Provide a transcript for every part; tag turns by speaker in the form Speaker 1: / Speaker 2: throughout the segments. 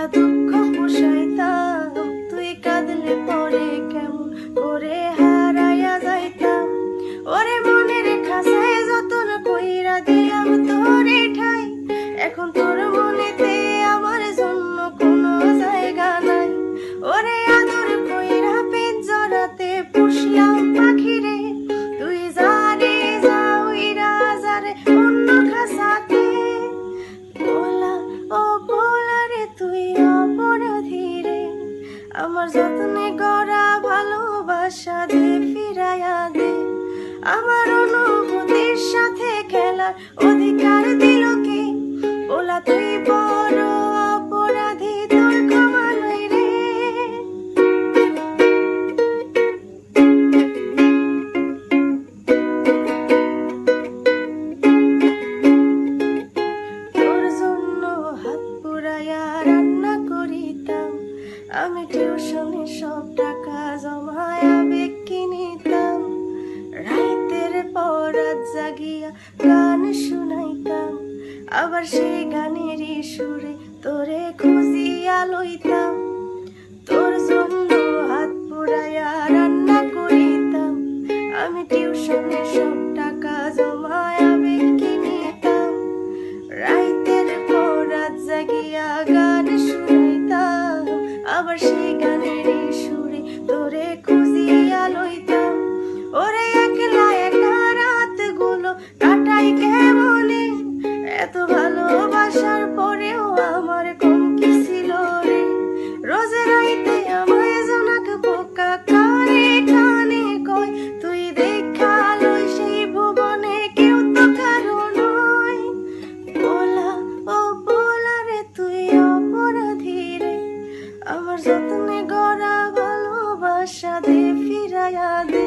Speaker 1: দেখা দুঃখ পুষাইতাম তুই আমার যত্নে গড়া ভালোবাসা দে ফিরাইয়া দে। আমার অনুভূতির সাথে খেলার আমি টিউশনে সব টাকা জমায় আবেগ কিনিতাম রাইতের পর জাগিয়া গান শুনাইতাম। আবার সেই গানেরই সুরে তোরে খুঁজিয়া লইতাম। আবার সেই ফিরাইয়া দে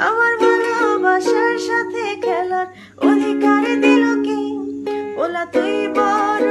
Speaker 1: আমার ভালোবাসার সাথে খেলার অধিকার দিল কি? ওলা তুই বড়